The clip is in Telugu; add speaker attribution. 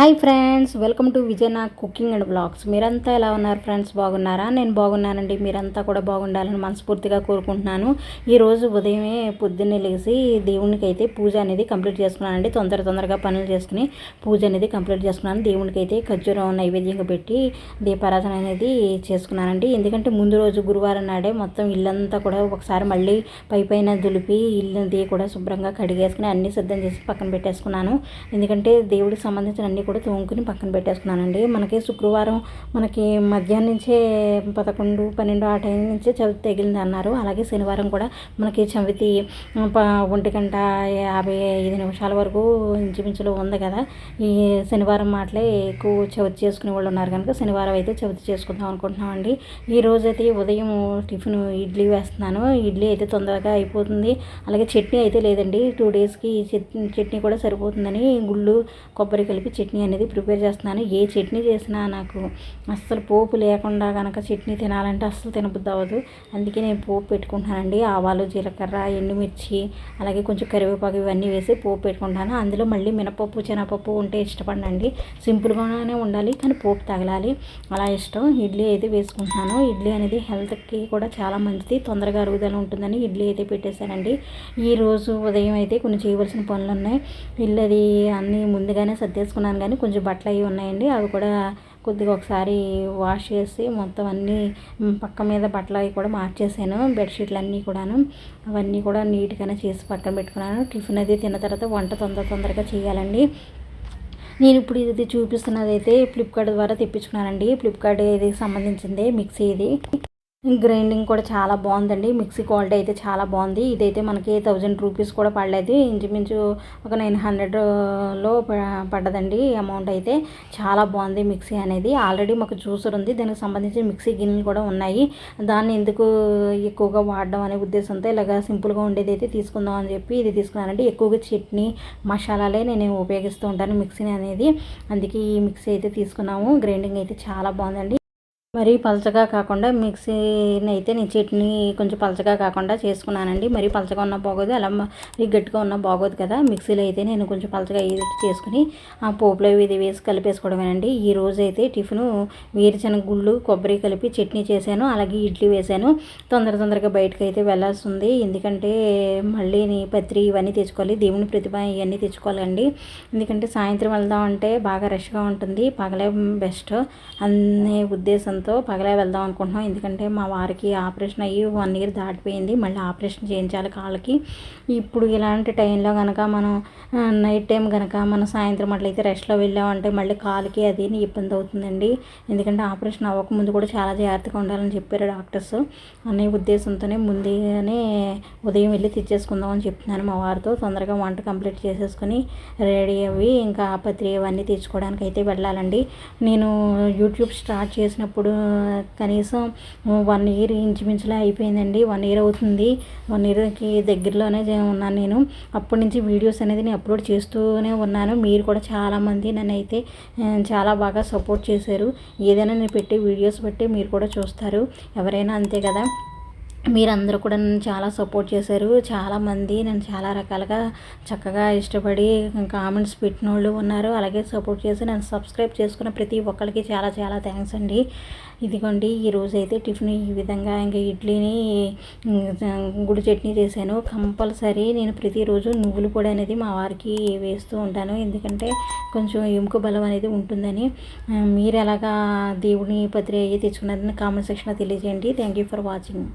Speaker 1: Hi friends welcome to Vijayana cooking and blogs. మీరంతా ఎలా ఉన్నారు ఫ్రెండ్స్? బాగున్నారా? నేను బాగున్నానండి. మీరంతా కూడా బాగుండాలని మనస్ఫూర్తిగా కోరుకుంటున్నాను. ఈరోజు ఉదయమే పొద్దున్నే లేచి దేవునికి అయితే పూజ అనేది కంప్లీట్ చేసుకున్నానండి. తొందర తొందరగా పనులు చేసుకుని పూజ అనేది కంప్లీట్ చేసుకున్నాను. దేవునికి అయితే ఖర్జూరం నైవేద్యంగా పెట్టి దీపారాధన అనేది చేసుకున్నానండి. ఎందుకంటే ముందు రోజు గురువారం నాడే మొత్తం ఇల్లంతా కూడా ఒకసారి మళ్ళీ పై పైన దులిపి ఇల్లుది కూడా శుభ్రంగా కడిగేసుకుని అన్నీ సిద్ధం చేసి పక్కన పెట్టేసుకున్నాను. ఎందుకంటే దేవుడికి సంబంధించిన అన్ని కూడా తోముకుని పక్కన పెట్టేసుకున్నానండి. మనకి శుక్రవారం మనకి మధ్యాహ్నం నుంచే పదకొండు పన్నెండు ఆ టైం నుంచే చవితి తగిలింది అన్నారు అలాగే శనివారం కూడా మనకి చవితి ఒంటి గంట యాభై ఐదు నిమిషాల వరకు ఇంచుమించులో ఉంది కదా. ఈ శనివారం మాటలే ఎక్కువ చవితి చేసుకునే వాళ్ళు ఉన్నారు కనుక శనివారం అయితే చవితి చేసుకుందాం అనుకుంటున్నామండి. ఈ రోజైతే ఉదయం టిఫిన్ ఇడ్లీ వేస్తున్నాను. ఇడ్లీ అయితే తొందరగా అయిపోతుంది. అలాగే చట్నీ అయితే లేదండి. టూ డేస్కి చట్నీ కూడా సరిపోతుందని గుళ్ళు కొబ్బరి కలిపి చట్నీ చట్నీ అనేది ప్రిపేర్ చేస్తున్నాను. ఏ చట్నీ చేసినా నాకు అస్సలు పోపు లేకుండా కనుక చట్నీ తినాలంటే అస్సలు తినబుద్ది అవ్వదు. అందుకే నేను పోపు పెట్టుకుంటానండి ఆవాలు జీలకర్ర ఎండుమిర్చి అలాగే కొంచెం కరివేపాకు ఇవన్నీ వేసి పోపు పెట్టుకుంటాను. అందులో మళ్ళీ మినపప్పు శనగపప్పు ఉంటే ఇష్టపడండి సింపుల్గానే ఉండాలి కానీ పోపు తగలాలి. అలా ఇష్టం. ఇడ్లీ అయితే వేసుకుంటున్నాను. ఇడ్లీ అనేది హెల్త్కి కూడా చాలా మంచిది. తొందరగా అరుగుదల ఉంటుందని ఇడ్లీ అయితే పెట్టేశానండి. ఈరోజు ఉదయం అయితే కొన్ని చేయవలసిన పనులు ఉన్నాయి. ఇల్లు అది అన్నీ ముందుగానే సర్దేసుకున్నాను కానీ కొంచెం బట్టలు అవి ఉన్నాయండి. అవి కూడా కొద్దిగా ఒకసారి వాష్ చేసి మొత్తం అన్నీ పక్క మీద బట్టలు అవి కూడా మార్చేసాను. బెడ్షీట్లు అన్నీ కూడాను. అవన్నీ కూడా నీట్గానే చేసి పక్కన పెట్టుకున్నాను. టిఫిన్ అది తిన్న తర్వాత వంట తొందర తొందరగా చేయాలండి. నేను ఇప్పుడు ఇది చూపిస్తున్నది అయితే ఫ్లిప్కార్ట్ ద్వారా తెప్పించుకున్నానండి. ఫ్లిప్కార్ట్ ఇది సంబంధించింది మిక్సీ ఇది. గ్రైండింగ్ కూడా చాలా బాగుందండి. మిక్సీ క్వాలిటీ అయితే చాలా బాగుంది. ఇదైతే మనకి థౌజండ్ రూపీస్ కూడా పడలేదు. ఇంచుమించు ఒక నైన్ హండ్రెడ్లో పడ్డదండి అమౌంట్ అయితే. చాలా బాగుంది మిక్సీ అనేది. ఆల్రెడీ మాకు జ్యూసర్ ఉంది. దానికి సంబంధించిన మిక్సీ గిన్నెలు కూడా ఉన్నాయి. దాన్ని ఎందుకు ఎక్కువగా వాడడం అనే ఉద్దేశంతో ఇలాగ సింపుల్గా ఉండేది అయితే తీసుకుందాం అని చెప్పి ఇది తీసుకున్నానండి. ఎక్కువగా చట్నీ మసాలాలే నేను ఉపయోగిస్తూ ఉంటాను మిక్సీని అనేది. అందుకే ఈ మిక్సీ అయితే తీసుకున్నాము. గ్రైండింగ్ అయితే చాలా బాగుందండి. మరీ పలచగా కాకుండా మిక్సీని అయితే నేను చట్నీ కొంచెం పలచగా కాకుండా చేసుకున్నానండి. మరీ పలచగా ఉన్న బాగోదు అలా మరీ గట్టిగా ఉన్న బాగోదు కదా. మిక్సీలో అయితే నేను కొంచెం పలచగా ఇది చేసుకుని ఆ పోపులో ఇది వేసి కలిపేసుకోవడమేనండి. ఈ రోజు అయితే టిఫిన్ వేరుశనగ గుళ్ళు కొబ్బరి కలిపి చట్నీ చేశాను అలాగే ఇడ్లీ వేశాను. తొందర తొందరగా బయటకు అయితే వెళ్ళాల్సి ఉంది ఎందుకంటే మళ్ళీ పత్రి ఇవన్నీ తెచ్చుకోవాలి దేవుని ప్రతిభ ఇవన్నీ తెచ్చుకోవాలండి. ఎందుకంటే సాయంత్రం వెళ్దాం అంటే బాగా రష్గా ఉంటుంది పగలే బెస్ట్ అనే ఉద్దేశం ఉద్దేశంతో పగలే వెళ్దాం అనుకుంటున్నాం. ఎందుకంటే మా వారికి ఆపరేషన్ అయ్యి వన్ ఇయర్ దాటిపోయింది. మళ్ళీ ఆపరేషన్ చేయించాలి కాళ్ళకి. ఇప్పుడు ఇలాంటి టైంలో కనుక మనం నైట్ టైం కనుక మనం సాయంత్రం అట్లయితే రెస్ట్లో వెళ్ళామంటే మళ్ళీ కాలుకి అది ఇబ్బంది అవుతుందండి. ఎందుకంటే ఆపరేషన్ అవ్వకముందు కూడా చాలా జాగ్రత్తగా ఉండాలని చెప్పారు డాక్టర్స్. అనే ఉద్దేశంతోనే ముందుగానే ఉదయం వెళ్ళి తెచ్చేసుకుందాం అని చెప్తున్నాను మా వారితో. తొందరగా వంట కంప్లీట్ చేసేసుకొని రెడీ అవి ఇంకా పత్రి అవన్నీ తెచ్చుకోవడానికి అయితే వెళ్ళాలండి. నేను యూట్యూబ్ స్టార్ట్ చేసినప్పుడు కనీసం వన్ ఇయర్ ఇంచుమించులో అయిపోయిందండి. వన్ ఇయర్ అవుతుంది. వన్ ఇయర్కి దగ్గరలోనే ఉన్నాను నేను. అప్పటి నుంచి వీడియోస్ అనేది నేను అప్లోడ్ చేస్తూనే ఉన్నాను. మీరు కూడా చాలామంది నన్ను అయితే చాలా బాగా సపోర్ట్ చేశారు. ఏదైనా నేను పెట్టే వీడియోస్ బట్టి మీరు కూడా చూస్తారు. ఎవరైనా అంతే కదా. మీరందరూ కూడా నన్ను చాలా సపోర్ట్ చేశారు. చాలామంది నన్ను చాలా రకాలుగా చక్కగా ఇష్టపడి కామెంట్స్ పెట్టిన వాళ్ళు ఉన్నారు. అలాగే సపోర్ట్ చేసి నన్ను సబ్స్క్రైబ్ చేసుకున్న ప్రతి ఒక్కరికి చాలా చాలా థ్యాంక్స్ అండి. ఇదిగోండి ఈరోజు అయితే టిఫిన్ ఈ విధంగా ఇంకా ఇడ్లీని గుడి చట్నీ చేశాను. కంపల్సరీ నేను ప్రతిరోజు నువ్వులు పొడి అనేది మా వారికి వేస్తూ ఉంటాను. ఎందుకంటే కొంచెం ఎముక బలం అనేది ఉంటుందని. మీరు ఎలాగా దేవుని పత్రి అయ్యి తెచ్చుకున్నారని కామెంట్ సెక్షన్లో తెలియజేయండి. Thank you for watching.